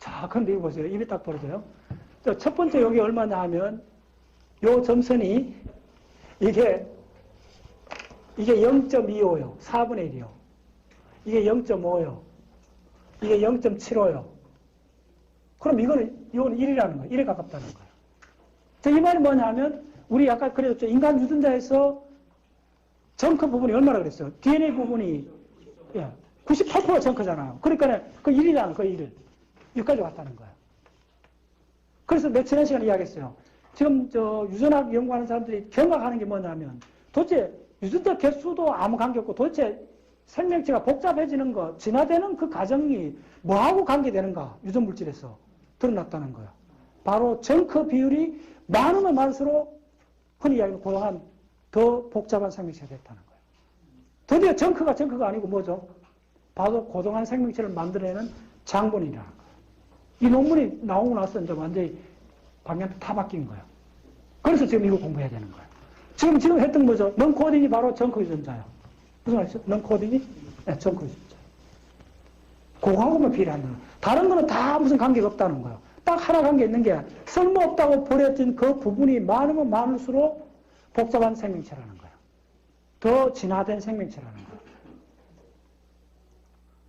자, 그런데 이거 보세요. 입이 딱 벌어져요. 자, 첫 번째 여기 얼마냐 하면, 요 점선이, 이게, 이게 0.25요. 4분의 1이요. 이게 0.5요. 이게 0.75요. 그럼 이거는, 이거는 1이라는 거예요. 1에 가깝다는 거예요. 자, 이 말이 뭐냐 하면, 우리 아까 그랬죠. 인간 유전자에서 정크 부분이 얼마나 그랬어요? DNA 부분이, 예, 98%가 정크잖아요. 그러니까 그 1이라는 그 1을. 여기까지 왔다는 거예요. 그래서 내 지난 시간에 이야기했어요. 지금 저 유전학 연구하는 사람들이 경각하는 게 뭐냐면 도대체 유전자 개수도 아무 관계없고 도대체 생명체가 복잡해지는 거, 진화되는 그 과정이 뭐하고 관계되는가 유전 물질에서 드러났다는 거예요. 바로 정크 비율이 많으면 많을수록 흔히 이야기하는 고도한 더 복잡한 생명체가 됐다는 거예요. 드디어 정크가 정크가 아니고 뭐죠? 바로 고동한 생명체를 만들어내는 장본이라는 거예요. 이 논문이 나오고 나서 이제 완전히 방향이 다 바뀐 거예요. 그래서 지금 이거 공부해야 되는 거예요. 지금, 지금 했던 거죠. 넌 코딩이 바로 정크 유전자예요. 무슨 말이죠? 넌 코딩이? 네, 정크 유전자. 그거하고만 비례한다는 거예요. 다른 거는 다 무슨 관계가 없다는 거예요. 딱 하나 관계 있는 게 쓸모없다고 버려진 그 부분이 많으면 많을수록 복잡한 생명체라는 거예요. 더 진화된 생명체라는 거예요.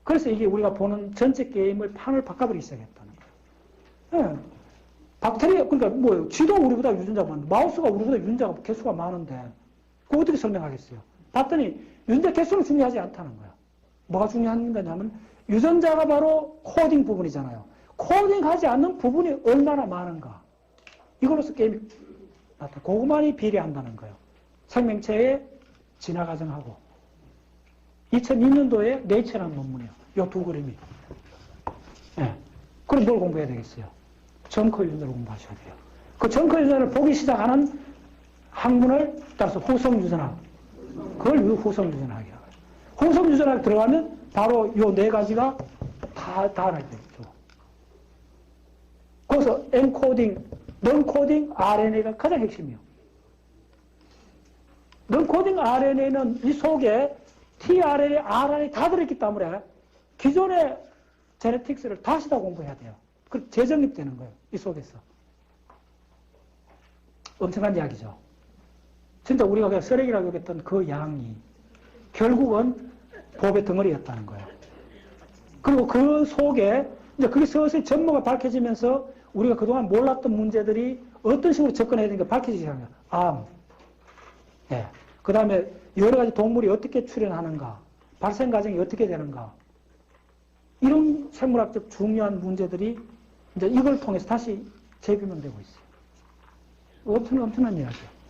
그래서 이게 우리가 보는 전체 게임을 판을 바꿔버리기 시작했다는 거 예. 박테리아, 그러니까 뭐예요? 쥐도 우리보다 유전자가 많은데, 마우스가 우리보다 유전자가 개수가 많은데, 그거 어떻게 설명하겠어요? 봤더니, 유전자 개수는 중요하지 않다는 거예요. 뭐가 중요한 거냐면, 유전자가 바로 코딩 부분이잖아요. 코딩하지 않는 부분이 얼마나 많은가. 이걸로서 게임이 나타나. 그것만이 비례한다는 거예요. 생명체의 진화 과정하고. 2002년도에 네이처라는 논문이에요. 이 두 그림이. 예. 그럼 뭘 공부해야 되겠어요? 정크 유전자를 공부하셔야 돼요. 그 정크 유전자를 보기 시작하는 학문을 따라서 후성 유전학. 그걸 후성 유전학이라고 해요. 후성 유전학 들어가면 바로 이네 가지가 다, 다 알아야 되죠. 거기서 엔코딩, 넌코딩 RNA가 가장 핵심이에요. 넌코딩 RNA는 이 속에 tRNA, RNA 다 들어있기 때문에 기존의 제네틱스를 다시 다 공부해야 돼요. 그 재정립되는 거예요. 이 속에서. 엄청난 이야기죠. 진짜 우리가 그냥 쓰레기라고 여겼던 그 양이 결국은 법의 덩어리였다는 거예요. 그리고 그 속에 이제 그게 서서히 전모가 밝혀지면서 우리가 그동안 몰랐던 문제들이 어떤 식으로 접근해야 되는가 밝혀지기 시작해요. 암. 예. 그 다음에 여러 가지 동물이 어떻게 출현하는가, 발생 과정이 어떻게 되는가, 이런 생물학적 중요한 문제들이 이제 이걸 통해서 다시 재규명되고 있어요. 엄청, 엄청난 이야기예요.